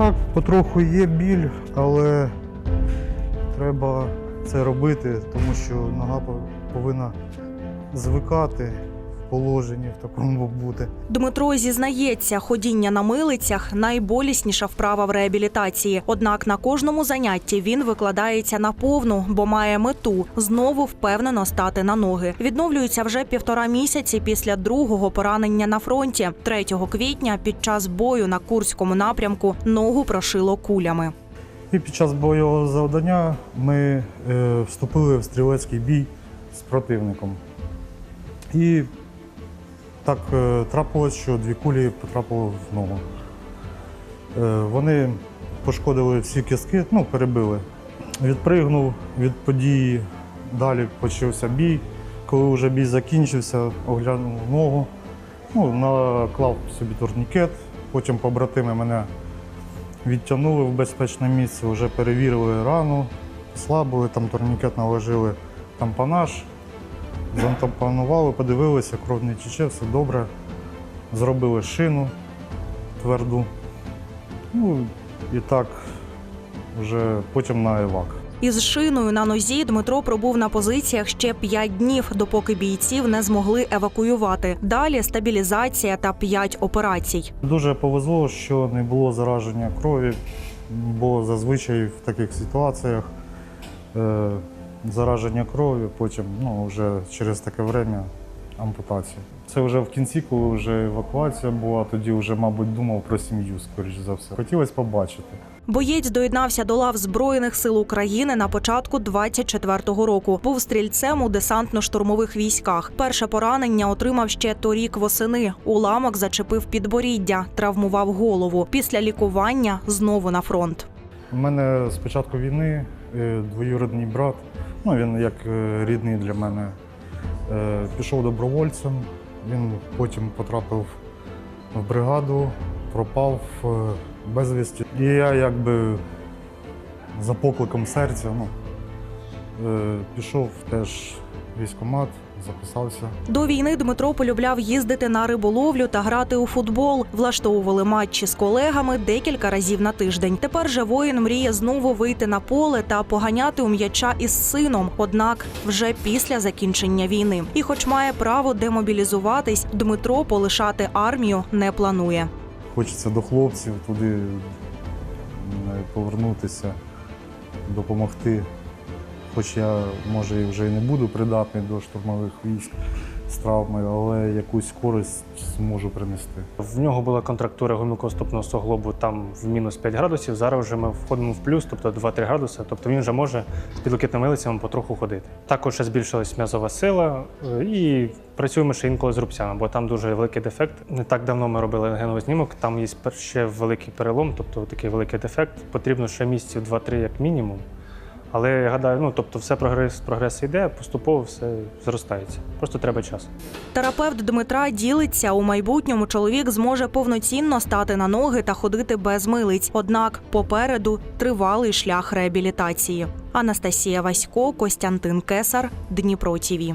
Так, потроху є біль, але треба це робити, тому що нога повинна звикати положенні в такому бути. Дмитро зізнається, ходіння на милицях найболісніша вправа в реабілітації. Однак на кожному занятті він викладається на повну, бо має мету знову впевнено стати на ноги. Відновлюється вже півтора місяці після другого поранення на фронті. 3 квітня під час бою на курському напрямку ногу прошило кулями. І під час бойового завдання ми е, вступили в стрілецький бій з противником. І так е, трапилось, що дві кулі потрапили в ногу. Е, вони пошкодили всі кістки, ну, перебили. Відпригнув від події, далі почався бій. Коли вже бій закінчився, оглянув ногу, ну, наклав собі турнікет, потім побратими мене відтягнули в безпечне місце, вже перевірили рану, слабили, там турнікет наложили тампонаж, зантампонували, подивилися, кров не тече, все добре. Зробили шину тверду. Ну і так вже потім на евак. Із шиною на нозі Дмитро пробув на позиціях ще п'ять днів, допоки бійців не змогли евакуювати. Далі стабілізація та п'ять операцій. Дуже повезло, що не було зараження крові, бо зазвичай в таких ситуаціях е, зараження крові, потім ну, вже через таке время ампутація. Це вже в кінці, коли вже евакуація була, тоді вже, мабуть, думав про сім'ю, скоріш за все. Хотілося побачити. Боєць доєднався до лав Збройних сил України на початку 24-го року. Був стрільцем у десантно-штурмових військах. Перше поранення отримав ще торік восени. Уламок зачепив підборіддя, травмував голову. Після лікування знову на фронт. У мене з початку війни е, двоюрідний брат, ну він як е, рідний для мене, е, пішов добровольцем. Він потім потрапив в бригаду, пропав е, безвісті. І я якби за покликом серця ну, пішов теж в військкомат, записався. До війни Дмитро полюбляв їздити на риболовлю та грати у футбол. Влаштовували матчі з колегами декілька разів на тиждень. Тепер же воїн мріє знову вийти на поле та поганяти у м'яча із сином. Однак вже після закінчення війни. І, хоч має право демобілізуватись, Дмитро полишати армію не планує. Хочеться до хлопців туди повернутися, допомогти. Хоч я, може, і вже і не буду придатний до штурмових військ з травмою, але якусь користь зможу принести. В нього була контрактура гомілкоступного суглобу там в мінус 5 градусів. Зараз вже ми входимо в плюс, тобто 2-3 градуси. Тобто він вже може з підлокітними милицями потроху ходити. Також збільшилась м'язова сила е, і працюємо ще інколи з рубцями, бо там дуже великий дефект. Не так давно ми робили рентгеновий знімок. Там є ще великий перелом, тобто такий великий дефект. Потрібно ще місяців 2-3 як мінімум. Але я гадаю, ну тобто все прогрес, прогрес йде, поступово все зростається. Просто треба час. Терапевт Дмитра ділиться у майбутньому. Чоловік зможе повноцінно стати на ноги та ходити без милиць. Однак попереду тривалий шлях реабілітації. Анастасія Васько, Костянтин Кесар, Дніпро ТІВІ.